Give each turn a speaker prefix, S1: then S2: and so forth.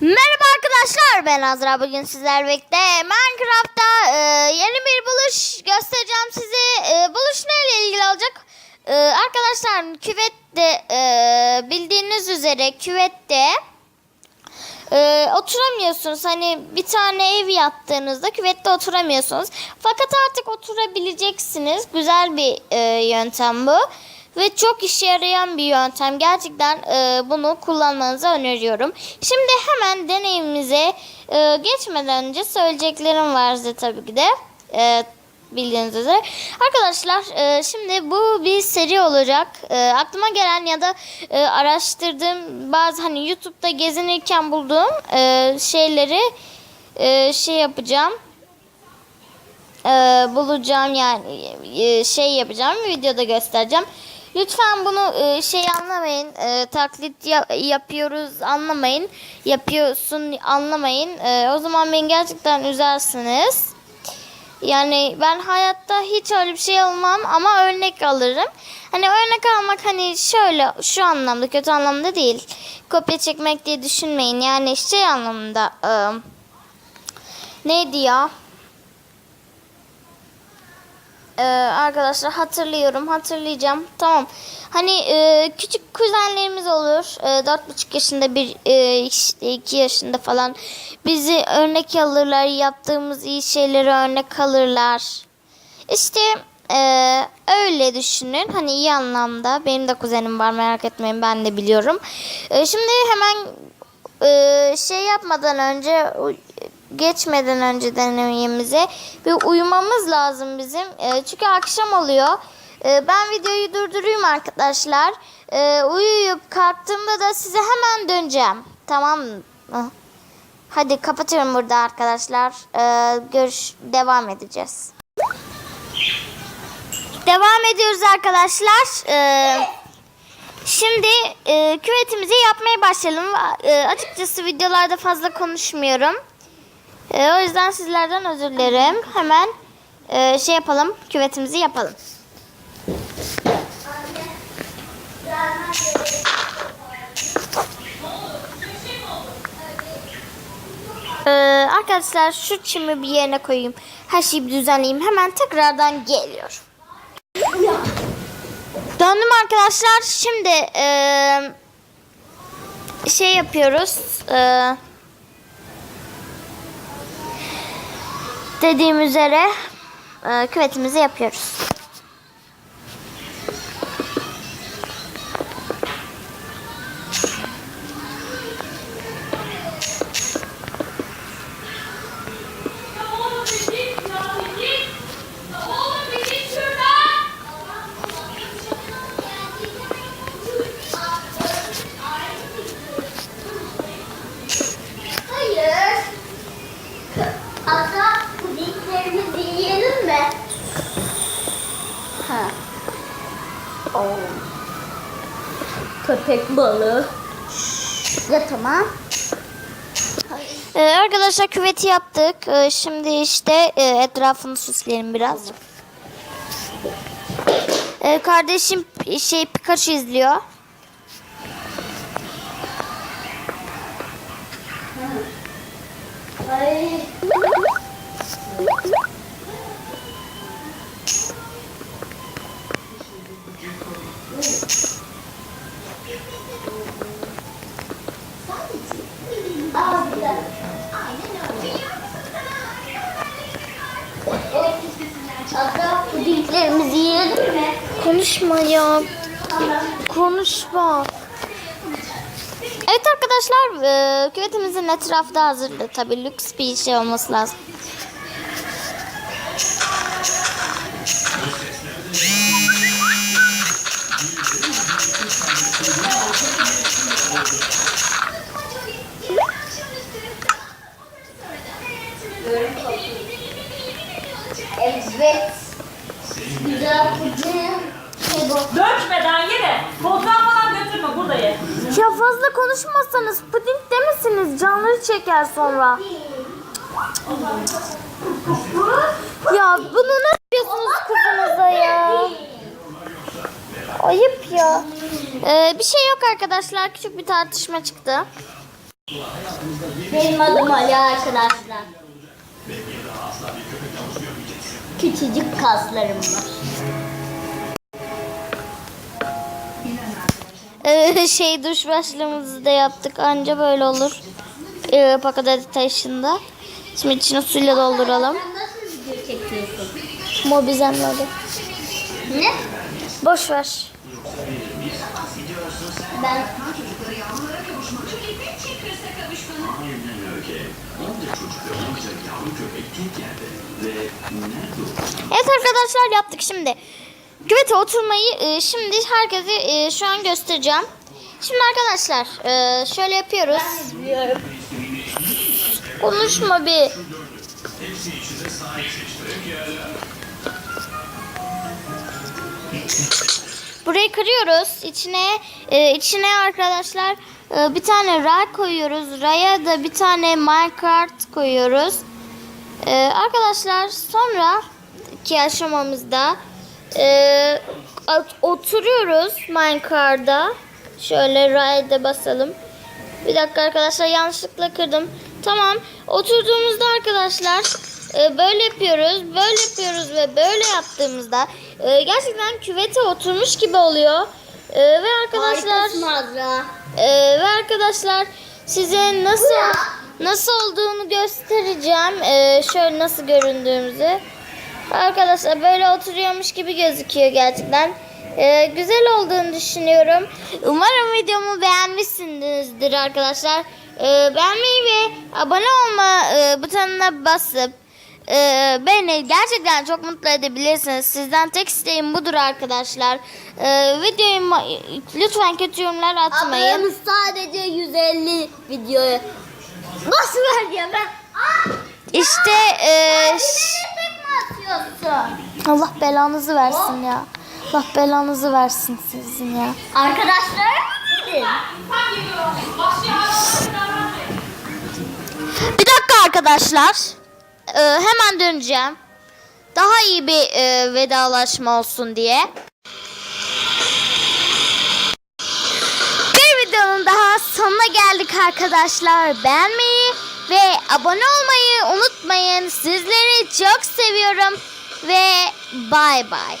S1: Merhaba arkadaşlar ben Azra. Bugün sizlerle birlikte Minecraft'ta e, yeni bir buluş göstereceğim size. E, buluş neyle ilgili olacak? E, arkadaşlar küvette e, bildiğiniz üzere küvette e, oturamıyorsunuz. Hani bir tane ev yaptığınızda küvette oturamıyorsunuz. Fakat artık oturabileceksiniz. Güzel bir e, yöntem bu ve çok işe yarayan bir yöntem. Gerçekten e, bunu kullanmanızı öneriyorum. Şimdi hemen deneyimimize e, geçmeden önce söyleyeceklerim var size tabii ki de. E, bildiğiniz üzere. Arkadaşlar e, şimdi bu bir seri olacak. E, aklıma gelen ya da e, araştırdığım bazı hani YouTube'da gezinirken bulduğum e, şeyleri e, şey yapacağım e, bulacağım yani e, şey yapacağım videoda göstereceğim. Lütfen bunu e, şey anlamayın e, taklit ya- yapıyoruz anlamayın yapıyorsun anlamayın E, o zaman beni gerçekten üzersiniz. Yani ben hayatta hiç öyle bir şey almam ama örnek alırım. Hani örnek almak hani şöyle şu anlamda kötü anlamda değil. Kopya çekmek diye düşünmeyin. Yani şey anlamında e, neydi ya? Ee, arkadaşlar hatırlıyorum hatırlayacağım. Tamam. Hani e, küçük kuzenlerimiz olur. E, dört buçuk yaşında bir e, işte iki yaşında falan. Bizi örnek alırlar yaptığımız iyi şeyleri örnek alırlar. İşte e, öyle düşünün. Hani iyi anlamda. Benim de kuzenim var merak etmeyin ben de biliyorum. E, şimdi hemen e, şey yapmadan önce geçmeden önce deneyimize bir uyumamız lazım bizim. E, çünkü akşam oluyor. E, ben videoyu durdurayım arkadaşlar. E, uyuyup kalktığımda da size hemen döneceğim. Tamam mı? Hadi kapatıyorum burada arkadaşlar. E, görüş devam edeceğiz. Devam ediyoruz arkadaşlar. E, Şimdi e, küvetimizi yapmaya başlayalım. E, açıkçası videolarda fazla konuşmuyorum. E, o yüzden sizlerden özür dilerim. Hemen e, şey yapalım, küvetimizi yapalım. E, arkadaşlar şu çimi bir yerine koyayım. Her şeyi bir düzenleyeyim. Hemen tekrardan geliyorum. Döndüm arkadaşlar. Şimdi e, şey yapıyoruz. E, dediğim üzere e, küvetimizi yapıyoruz.
S2: Köpek balığı. Ya tamam.
S1: E, arkadaşlar küveti yaptık. E, şimdi işte e, etrafını süsleyelim biraz. E, kardeşim şey Pikachu izliyor.
S2: Ay. Pudinglerimizi yiyelim mi?
S1: Konuşma ya. Konuşma. Evet arkadaşlar e, küvetimizin etrafı da hazırdı. Tabii lüks bir şey olması lazım.
S2: Evet.
S3: Dökmeden yine. Toprağı falan götürme burada ye.
S1: Ya fazla konuşmazsanız puding demesiniz canları çeker sonra. Ya bunu ne yapıyorsunuz kızınıza ya? Ayıp ya. Ee, bir şey yok arkadaşlar. Küçük bir tartışma çıktı.
S2: Benim adım Ali arkadaşlar. Küçücük kaslarım var.
S1: Ee, şey duş başlığımızı da yaptık. Anca böyle olur. Ee, paket taşında. Şimdi içine suyla dolduralım.
S2: Nasıl video çekiyorsun? Ne?
S1: Boş ver.
S2: Ben
S1: Evet arkadaşlar yaptık şimdi. Küvete oturmayı e, şimdi herkese e, şu an göstereceğim. Şimdi arkadaşlar e, şöyle yapıyoruz. Konuşma bir. Burayı kırıyoruz. İçine e, içine arkadaşlar e, bir tane ray koyuyoruz. Raya da bir tane minecart koyuyoruz. E, arkadaşlar sonra ki aşamamızda e, oturuyoruz minecart'da. Şöyle rayda basalım. Bir dakika arkadaşlar yanlışlıkla kırdım. Tamam. Oturduğumuzda arkadaşlar e, böyle yapıyoruz. Böyle yapıyoruz ve böyle yaptığımızda e, gerçekten küvete oturmuş gibi oluyor. E, ve arkadaşlar e, ve arkadaşlar size nasıl nasıl olduğunu göstereceğim. E, şöyle nasıl göründüğümüzü. Arkadaşlar böyle oturuyormuş gibi gözüküyor gerçekten. Ee, güzel olduğunu düşünüyorum. Umarım videomu beğenmişsinizdir arkadaşlar. Ee, beğenmeyi ve abone olma e, butonuna basıp e, beni gerçekten çok mutlu edebilirsiniz. Sizden tek isteğim budur arkadaşlar. Ee, videoyu lütfen kötü yorumlar atmayın.
S2: Ablamız sadece 150 videoyu. Nasıl ver ya ben?
S1: İşte e? Allah belanızı versin ya. Allah belanızı versin sizin ya.
S2: Arkadaşlar.
S1: Bir dakika arkadaşlar. Ee, hemen döneceğim. Daha iyi bir e, vedalaşma olsun diye. Sonuna geldik arkadaşlar. Beğenmeyi ve abone olmayı unutmayın. Sizleri çok seviyorum ve bay bay.